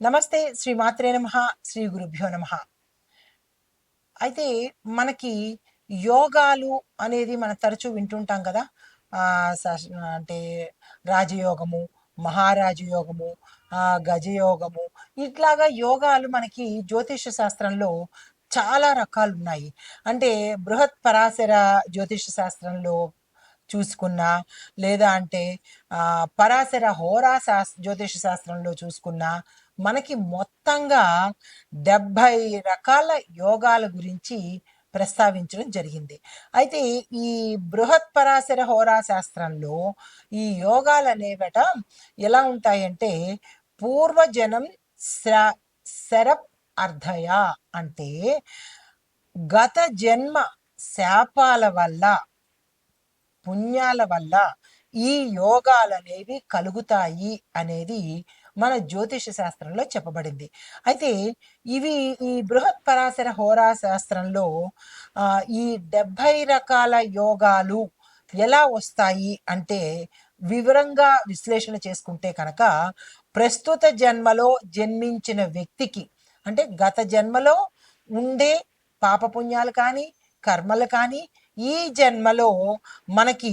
నమస్తే శ్రీ మాత్రే నమ శ్రీ గురుభ్యో నమ. అయితే మనకి యోగాలు అనేది మనం తరచూ వింటుంటాం కదా. అంటే రాజయోగము మహారాజయోగము గజయోగము ఇట్లాగా యోగాలు మనకి జ్యోతిష శాస్త్రంలో చాలా రకాలు ఉన్నాయి. అంటే బృహత్ పరాశర జ్యోతిష శాస్త్రంలో చూసుకున్నా లేదా అంటే పరాశర హోరా శాస్ జ్యోతిష శాస్త్రంలో చూసుకున్నా మనకి మొత్తంగా డెబ్భై రకాల యోగాల గురించి ప్రస్తావించడం జరిగింది. అయితే ఈ బృహత్ పరాశర హోరా శాస్త్రంలో ఈ యోగాలు అనేవట ఎలా ఉంటాయంటే పూర్వజనం శ్ర శరప్ అర్ధయ అంటే గత జన్మ శాపాల వల్ల పుణ్యాల వల్ల ఈ యోగాలు అనేవి కలుగుతాయి అనేది మన జ్యోతిష శాస్త్రంలో చెప్పబడింది. అయితే ఇవి ఈ బృహత్ పరాశర హోరా శాస్త్రంలో ఈ డెబ్భై రకాల యోగాలు ఎలా వస్తాయి అంటే వివరంగా విశ్లేషణ చేసుకుంటే కనుక ప్రస్తుత జన్మలో జన్మించిన వ్యక్తికి అంటే గత జన్మలో ఉండే పాపపుణ్యాలు కానీ కర్మలు కానీ ఈ జన్మలో మనకి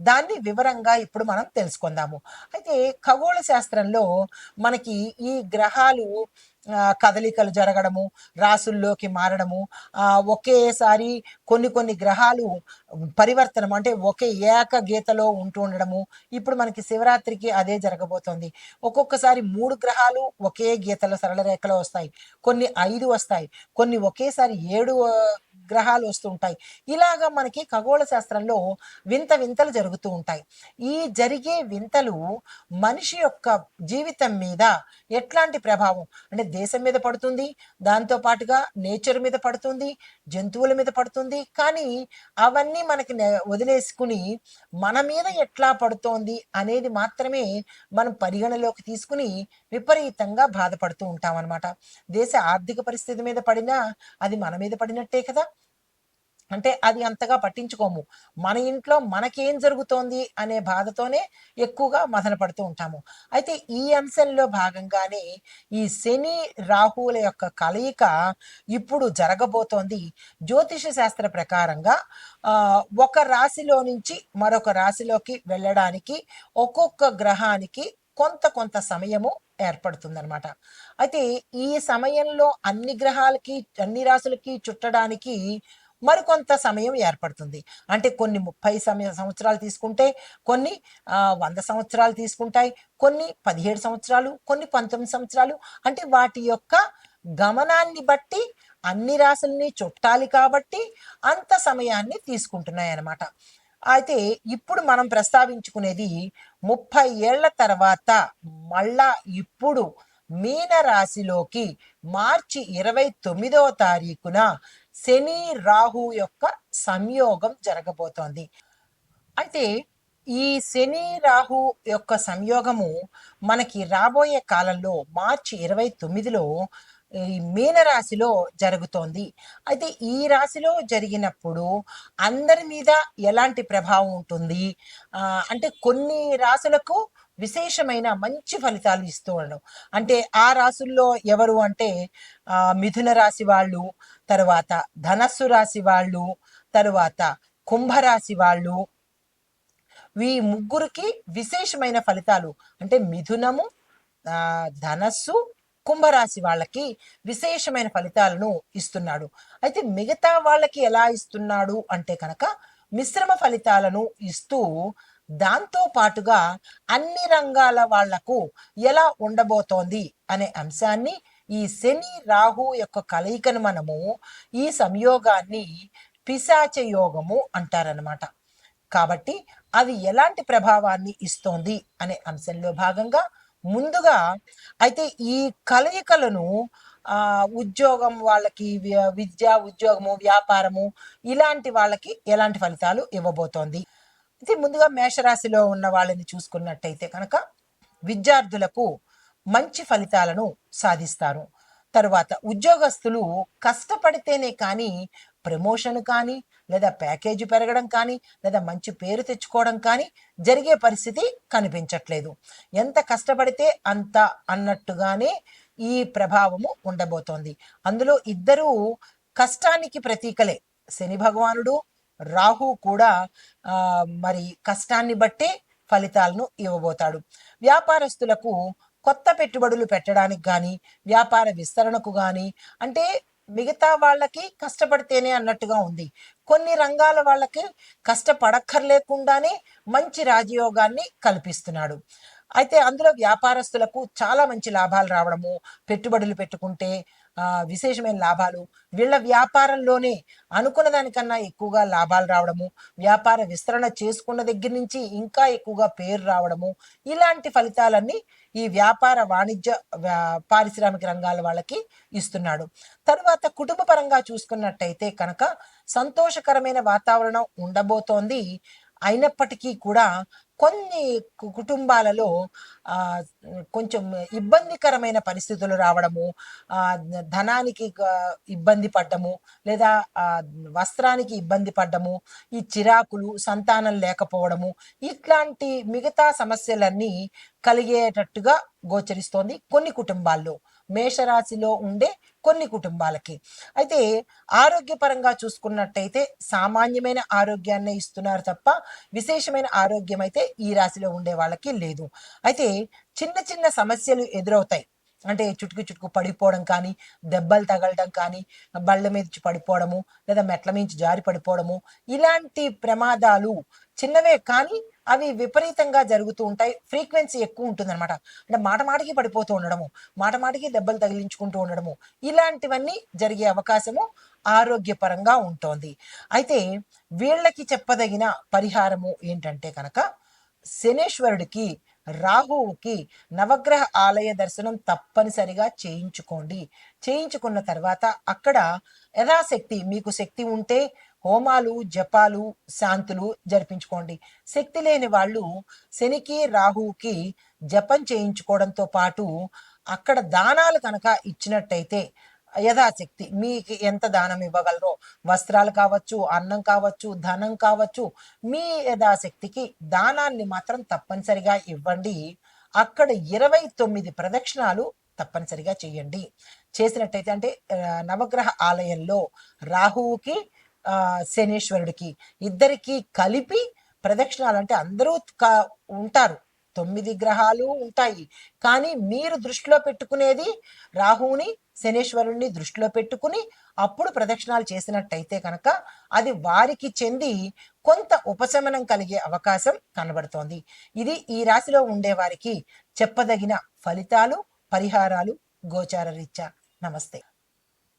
దాన్ని వివరంగా ఇప్పుడు మనం తెలుసుకుందాము. అయితే ఖగోళ శాస్త్రంలో మనకి ఈ గ్రహాలు కదలికలు జరగడము రాసుల్లోకి మారడము ఒకేసారి కొన్ని కొన్ని గ్రహాలు పరివర్తనం అంటే ఒకే ఏక గీతలో ఉంటూ ఉండడము. ఇప్పుడు మనకి శివరాత్రికి అదే జరగబోతోంది. ఒక్కొక్కసారి మూడు గ్రహాలు ఒకే గీతలో సరళ రేఖలో వస్తాయి. కొన్ని ఐదు వస్తాయి. కొన్ని ఒకేసారి ఏడు విగ్రహాలు వస్తూ వస్తుంటాయి ఇలాగా మనకి ఖగోళ శాస్త్రంలో వింత వింతలు జరుగుతూ ఉంటాయి. ఈ జరిగే వింతలు మనిషి యొక్క జీవితం మీద ఎట్లాంటి ప్రభావం? అంటే దేశం మీద పడుతుంది దాంతో పాటుగా నేచర్ మీద పడుతుంది జంతువుల మీద పడుతుంది. కానీ అవన్నీ మనకి వదిలేసుకుని మన మీద ఎట్లా పడుతోంది అనేది మాత్రమే మనం పరిగణలోకి తీసుకుని విపరీతంగా బాధపడుతూ ఉంటాం అనమాట దేశ ఆర్థిక పరిస్థితి మీద పడినా అది మన మీద పడినట్టే కదా. అంటే అది అంతగా పట్టించుకోము. మన ఇంట్లో మనకేం జరుగుతోంది అనే బాధతోనే ఎక్కువగా మదన పడుతూ ఉంటాము. అయితే ఈ అంశంలో భాగంగానే ఈ శని రాహువుల యొక్క కలయిక ఇప్పుడు జరగబోతోంది. జ్యోతిష శాస్త్ర ప్రకారంగా ఒక రాశిలో నుంచి మరొక రాశిలోకి వెళ్ళడానికి ఒక్కొక్క గ్రహానికి కొంత కొంత సమయము ఏర్పడుతుందనమాట అయితే ఈ సమయంలో అన్ని గ్రహాలకి అన్ని రాశులకి చుట్టడానికి మరికొంత సమయం ఏర్పడుతుంది. అంటే కొన్ని ముప్పై సమయ సంవత్సరాలు తీసుకుంటే కొన్ని వంద సంవత్సరాలు తీసుకుంటాయి కొన్ని పదిహేడు సంవత్సరాలు కొన్ని పంతొమ్మిది సంవత్సరాలు. అంటే వాటి యొక్క గమనాన్ని బట్టి అన్ని రాశుల్ని చుట్టాలి కాబట్టి అంత సమయాన్ని తీసుకుంటున్నాయి అన్నమాట అయితే ఇప్పుడు మనం ప్రస్తావించుకునేది ముప్పై ఏళ్ళ తర్వాత మళ్ళా ఇప్పుడు మీన రాశిలోకి మార్చి ఇరవై తొమ్మిదవ తారీఖున శని రాహు యొక్క సంయోగం జరగబోతోంది. అయితే ఈ శని రాహు యొక్క సంయోగము మనకి రాబోయే కాలంలో మార్చి ఇరవై తొమ్మిదిలో ఈ మీనరాశిలో జరుగుతోంది. అయితే ఈ రాశిలో జరిగినప్పుడు అందరి మీద ఎలాంటి ప్రభావం ఉంటుంది? అంటే కొన్ని రాశులకు విశేషమైన మంచి ఫలితాలు ఇస్తూ ఉండడం. అంటే ఆ రాశుల్లో ఎవరు అంటే ఆ, మిథున రాశి వాళ్ళు తర్వాత ధనస్సు రాశి వాళ్ళు తరువాత కుంభరాశి వాళ్ళు. ఈ ముగ్గురికి విశేషమైన ఫలితాలు అంటే మిథునము ధనస్సు కుంభరాశి వాళ్ళకి విశేషమైన ఫలితాలను ఇస్తున్నాడు. అయితే మిగతా వాళ్ళకి ఎలా ఇస్తున్నాడు అంటే కనుక మిశ్రమ ఫలితాలను ఇస్తూ దాంతో పాటుగా అన్ని రంగాల వాళ్ళకు ఎలా ఉండబోతోంది అనే అంశాన్ని ఈ శని రాహు యొక్క కలయికను మనము ఈ సంయోగాన్ని పిశాచ యోగము అంటారనమాట కాబట్టి అది ఎలాంటి ప్రభావాన్ని ఇస్తోంది అనే అంశంలో భాగంగా ముందుగా అయితే ఈ కలయికలను ఆ ఉద్యోగం వాళ్ళకి విద్య ఉద్యోగము వ్యాపారము ఇలాంటి వాళ్ళకి ఎలాంటి ఫలితాలు ఇవ్వబోతోంది? అయితే ముందుగా మేషరాశిలో ఉన్న వాళ్ళని చూసుకున్నట్టయితే కనుక విద్యార్థులకు మంచి ఫలితాలను సాధిస్తారు. తరువాత ఉద్యోగస్తులు కష్టపడితేనే కానీ ప్రమోషన్ కానీ లేదా ప్యాకేజీ పెరగడం కానీ లేదా మంచి పేరు తెచ్చుకోవడం కానీ జరిగే పరిస్థితి కనిపించట్లేదు. ఎంత కష్టపడితే అంత అన్నట్టుగానే ఈ ప్రభావము ఉండబోతోంది. అందులో ఇద్దరూ కష్టానికి ప్రతీకలే. శని భగవానుడు రాహు కూడా మరి కష్టాన్ని బట్టే ఫలితాలను ఇవ్వబోతాడు. వ్యాపారస్తులకు కొత్త పెట్టుబడులు పెట్టడానికి కానీ వ్యాపార విస్తరణకు కానీ అంటే మిగతా వాళ్ళకి కష్టపడితేనే అన్నట్టుగా ఉంది. కొన్ని రంగాల వాళ్ళకి కష్టపడక్కర్లేకుండానే మంచి రాజయోగాన్ని కల్పిస్తున్నాడు. అయితే అందులో వ్యాపారస్తులకు చాలా మంచి లాభాలు రావడము పెట్టుబడులు పెట్టుకుంటే విశేషమైన లాభాలు. వీళ్ళ వ్యాపారంలోనే అనుకున్న దానికన్నా ఎక్కువగా లాభాలు రావడము వ్యాపార విస్తరణ చేసుకున్న దగ్గర నుంచి ఇంకా ఎక్కువగా పేరు రావడము ఇలాంటి ఫలితాలన్నీ ఈ వ్యాపార వాణిజ్య వ్యా- పారిశ్రామిక రంగాల వాళ్ళకి ఇస్తున్నాడు. తరువాత కుటుంబ పరంగా చూసుకున్నట్టయితే కనుక సంతోషకరమైన వాతావరణం ఉండబోతోంది. అయినప్పటికీ కూడా కొన్ని కు- కుటుంబాలలో కొంచెం ఇబ్బందికరమైన పరిస్థితులు రావడము ధనానికి ఇబ్బంది పడ్డము లేదా వస్త్రానికి ఇబ్బంది పడ్డము ఈ చిరాకులు సంతానం లేకపోవడము ఇట్లాంటి మిగతా సమస్యలన్నీ కలిగేటట్టుగా గోచరిస్తోంది కొన్ని కుటుంబాల్లో. మేషరాశిలో ఉండే కొన్ని కుటుంబాలకి. అయితే ఆరోగ్యపరంగా చూసుకున్నట్టయితే సామాన్యమైన ఆరోగ్యాన్ని ఇస్తున్నారు తప్ప విశేషమైన ఆరోగ్యం అయితే ఈ రాశిలో ఉండే వాళ్ళకి లేదు. అయితే చిన్న చిన్న సమస్యలు ఎదురవుతాయి. అంటే చుట్టుకు చుట్టుకు పడిపోవడం కానీ దెబ్బలు తగలడం కానీ బళ్ళ మీద పడిపోవడము లేదా మెట్ల మించి జారి పడిపోవడము ఇలాంటి ప్రమాదాలు చిన్నవే కానీ అవి విపరీతంగా జరుగుతూ ఉంటాయి. ఫ్రీక్వెన్సీ ఎక్కువ ఉంటుంది అనమాట అంటే మాట మాటకి పడిపోతూ ఉండడము మాట మాటకి దెబ్బలు తగిలించుకుంటూ ఉండడము ఇలాంటివన్నీ జరిగే అవకాశము ఆరోగ్యపరంగా ఉంటుంది. అయితే వీళ్ళకి చెప్పదగిన పరిహారము ఏంటంటే కనుక శనేశ్వరుడికి రాహువుకి నవగ్రహ ఆలయ దర్శనం తప్పనిసరిగా చేయించుకోండి. చేయించుకున్న తర్వాత అక్కడ యథాశక్తి మీకు శక్తి ఉంటే హోమాలు జపాలు శాంతులు జరిపించుకోండి. శక్తి లేని వాళ్ళు శనికి రాహువుకి జపం చేయించుకోవడంతో పాటు అక్కడ దానాలు కనుక ఇచ్చినట్టయితే యథాశక్తి. మీకు ఎంత దానం ఇవ్వగలరో వస్త్రాలు కావచ్చు అన్నం కావచ్చు ధనం కావచ్చు మీ యథాశక్తికి దానాన్ని మాత్రం తప్పనిసరిగా ఇవ్వండి. అక్కడ ఇరవై తొమ్మిది ప్రదక్షిణాలు తప్పనిసరిగా చేయండి. చేసినట్టయితే అంటే నవగ్రహ ఆలయంలో రాహువుకి ఆ, శనీశ్వరుడికి ఇద్దరికి కలిపి ప్రదక్షిణాలు అంటే అందరూ క- ఉంటారు. తొమ్మిది గ్రహాలు ఉంటాయి. కానీ మీరు దృష్టిలో పెట్టుకునేది రాహువుని శనేశ్వరుణ్ణి దృష్టిలో పెట్టుకుని అప్పుడు ప్రదక్షిణాలు చేసినట్టయితే కనుక అది వారికి చెంది కొంత ఉపశమనం కలిగే అవకాశం కనబడుతోంది. ఇది ఈ రాశిలో ఉండే వారికి చెప్పదగిన ఫలితాలు పరిహారాలు గోచార రీత్యా. నమస్తే.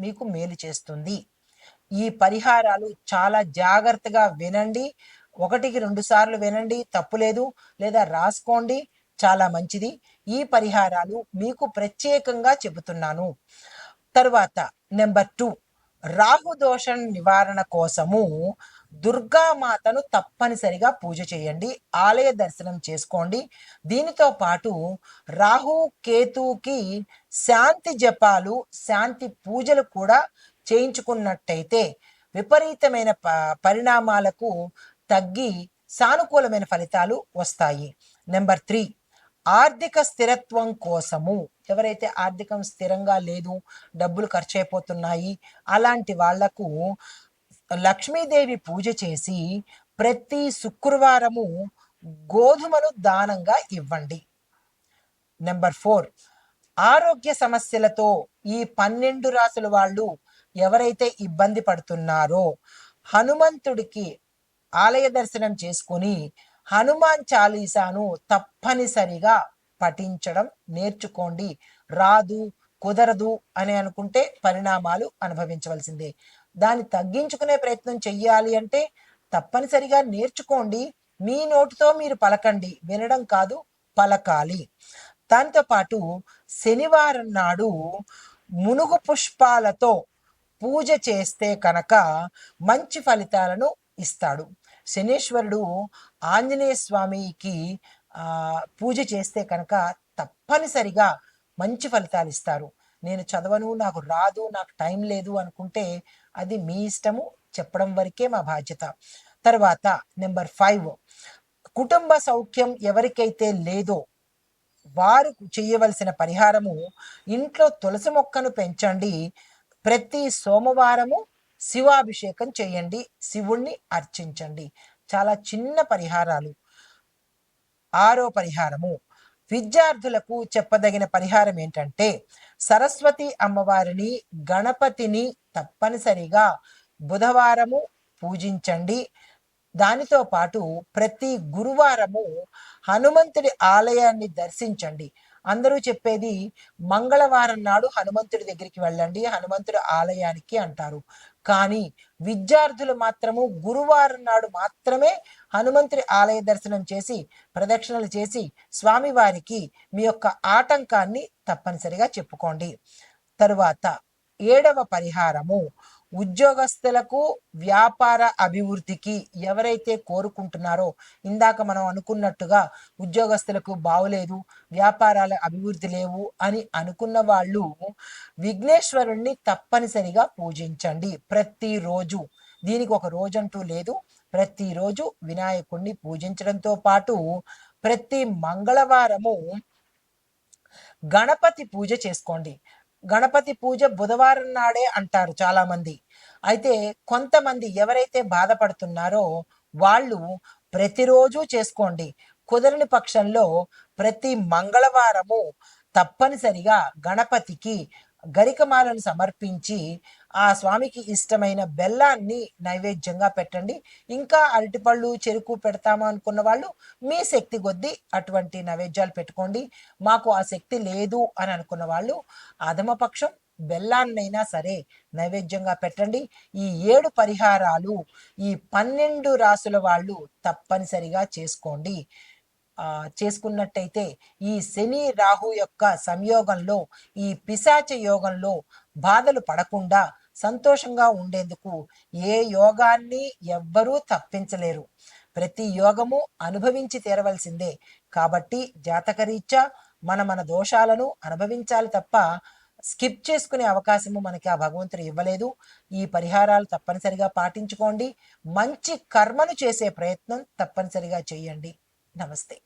మీకు మేలు చేస్తుంది. ఈ పరిహారాలు చాలా జాగ్రత్తగా వినండి. ఒకటికి రెండు సార్లు వినండి. తప్పులేదు లేదా రాసుకోండి. చాలా మంచిది. ఈ పరిహారాలు మీకు ప్రత్యేకంగా చెబుతున్నాను. తర్వాత నెంబర్ టూ. రాహుదోష నివారణ కోసము దుర్గామాతను తప్పనిసరిగా పూజ చేయండి ఆలయ దర్శనం చేసుకోండి. దీనితో పాటు రాహు కేతుకి శాంతి జపాలు శాంతి పూజలు కూడా చేయించుకున్నట్టయితే విపరీతమైన ప పరిణామాలకు తగ్గి సానుకూలమైన ఫలితాలు వస్తాయి. నెంబర్ త్రీ ఆర్థిక స్థిరత్వం కోసము ఎవరైతే ఆర్థికం స్థిరంగా లేదు డబ్బులు ఖర్చు అయిపోతున్నాయి అలాంటి వాళ్ళకు లక్ష్మీదేవి పూజ చేసి ప్రతి శుక్రవారము గోధుమను దానంగా ఇవ్వండి. నెంబర్ ఫోర్ ఆరోగ్య సమస్యలతో ఈ పన్నెండు రాసుల వాళ్ళు ఎవరైతే ఇబ్బంది పడుతున్నారో హనుమంతుడికి ఆలయ దర్శనం చేసుకుని హనుమాన్ చాలీసాను తప్పనిసరిగా పఠించడం నేర్చుకోండి. రాదు కుదరదు అని అనుకుంటే పరిణామాలు అనుభవించవలసిందే. దాన్ని తగ్గించుకునే ప్రయత్నం చెయ్యాలి అంటే తప్పనిసరిగా నేర్చుకోండి. మీ నోటితో మీరు పలకండి. వినడం కాదు పలకాలి. దాంతో పాటు శనివారం నాడు మునుగు పుష్పాలతో పూజ చేస్తే కనుక మంచి ఫలితాలను ఇస్తాడు. శనీశ్వరుడు ఆంజనేయ స్వామికి పూజ చేస్తే కనుక తప్పనిసరిగా మంచి ఫలితాలు ఇస్తారు. నేను చదవను నాకు రాదు నాకు టైం లేదు అనుకుంటే అది మీ ఇష్టము చెప్పడం వరకే మా బాధ్యత. తర్వాత నెంబర్ ఫైవ్ కుటుంబ సౌఖ్యం ఎవరికైతే లేదో వారు చేయవలసిన పరిహారము ఇంట్లో తులసి మొక్కను పెంచండి. ప్రతి సోమవారము శివాభిషేకం చేయండి శివుణ్ణి అర్చించండి. చాలా చిన్న పరిహారాలు. ఆరో పరిహారము. విద్యార్థులకు చెప్పదగిన పరిహారం ఏంటంటే సరస్వతి అమ్మవారిని గణపతిని తప్పనిసరిగా బుధవారము పూజించండి. దానితో పాటు ప్రతి గురువారము హనుమంతుడి ఆలయాన్ని దర్శించండి. అందరూ చెప్పేది మంగళవారం నాడు హనుమంతుడి దగ్గరికి వెళ్ళండి హనుమంతుడి ఆలయానికి అంటారు. కానీ విద్యార్థులు మాత్రము గురువారం నాడు మాత్రమే హనుమంతుడి ఆలయ దర్శనం చేసి ప్రదక్షిణలు చేసి స్వామివారికి మీ యొక్క ఆటంకాన్ని తప్పనిసరిగా చెప్పుకోండి. తరువాత ఏడవ పరిహారము. ఉద్యోగస్తులకు వ్యాపార అభివృద్ధికి ఎవరైతే కోరుకుంటున్నారో ఇందాక మనం అనుకున్నట్టుగా ఉద్యోగస్తులకు బాగులేదు వ్యాపారాల అభివృద్ధి లేవు అని అనుకున్న వాళ్ళు విఘ్నేశ్వరుణ్ణి తప్పనిసరిగా పూజించండి. ప్రతిరోజు దీనికి ఒక రోజంటూ లేదు. ప్రతిరోజు వినాయకుణ్ణి పూజించడంతో పాటు ప్రతి మంగళవారము గణపతి పూజ చేసుకోండి. గణపతి పూజ బుధవారం నాడే అంటారు చాలా మంది అయితే కొంతమంది ఎవరైతే బాధపడుతున్నారో వాళ్ళు ప్రతిరోజు చేసుకోండి. కుదరని పక్షంలో ప్రతి మంగళవారము తప్పనిసరిగా గణపతికి గరికమాలను సమర్పించి ఆ స్వామికి ఇష్టమైన బెల్లాన్ని నైవేద్యంగా పెట్టండి. ఇంకా అరటిపళ్ళు చెరుకు పెడతాము అనుకున్న వాళ్ళు మీ శక్తి కొద్దీ అటువంటి నైవేద్యాలు పెట్టుకోండి. మాకు ఆ శక్తి లేదు అని అనుకున్న వాళ్ళు అధమపక్షం బెల్లాన్నైనా సరే నైవేద్యంగా పెట్టండి. ఈ ఏడు పరిహారాలు ఈ పన్నెండు రాసుల వాళ్ళు తప్పనిసరిగా చేసుకోండి. ఆ, చేసుకున్నట్టయితే ఈ శని రాహు యొక్క సంయోగంలో ఈ పిశాచ యోగంలో బాధలు పడకుండా సంతోషంగా ఉండేందుకు ఏ యోగాన్ని ఎవ్వరూ తప్పించలేరు. ప్రతి యోగము అనుభవించి తీరవలసిందే. కాబట్టి జాతకరీత్యా మన మన దోషాలను అనుభవించాలి తప్ప స్కిప్ చేసుకునే అవకాశము మనకి ఆ భగవంతుడు ఇవ్వలేదు. ఈ పరిహారాలు తప్పనిసరిగా పాటించుకోండి. మంచి కర్మను చేసే ప్రయత్నం తప్పనిసరిగా చేయండి. నమస్తే.